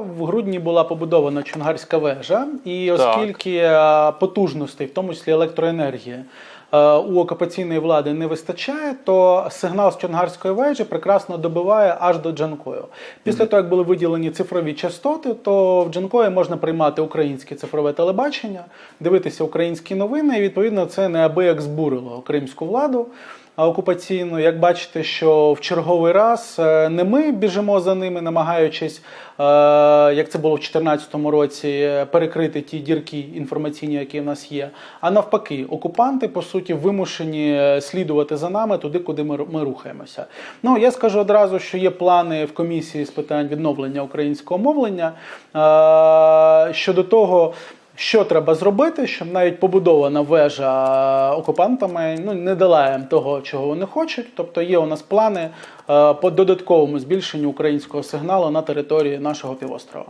В грудні була побудована Чонгарська вежа, і оскільки е, потужностей, в тому числі електроенергії, е, у окупаційної влади не вистачає, то сигнал з Чонгарської вежі прекрасно добиває аж до Джанкою. Після того, як були виділені цифрові частоти, то в Джанкої можна приймати українське цифрове телебачення, дивитися українські новини, і відповідно це неабияк збурило кримську владу а, окупаційну. Як бачите, що в черговий раз е, не ми біжимо за ними, намагаючись, як це було в 2014 році, е, перекрити ті дірки інформаційні, які в нас є. А навпаки, окупанти по суті вимушені е, слідувати за нами туди, куди ми, рухаємося. Ну я скажу одразу, що є плани в комісії з питань відновлення українського мовлення е, щодо того. Що треба зробити, щоб навіть побудована вежа окупантами ну, не дала їм того, чого вони хочуть. Тобто є у нас плани е, по додатковому збільшенню українського сигналу на території нашого півострова.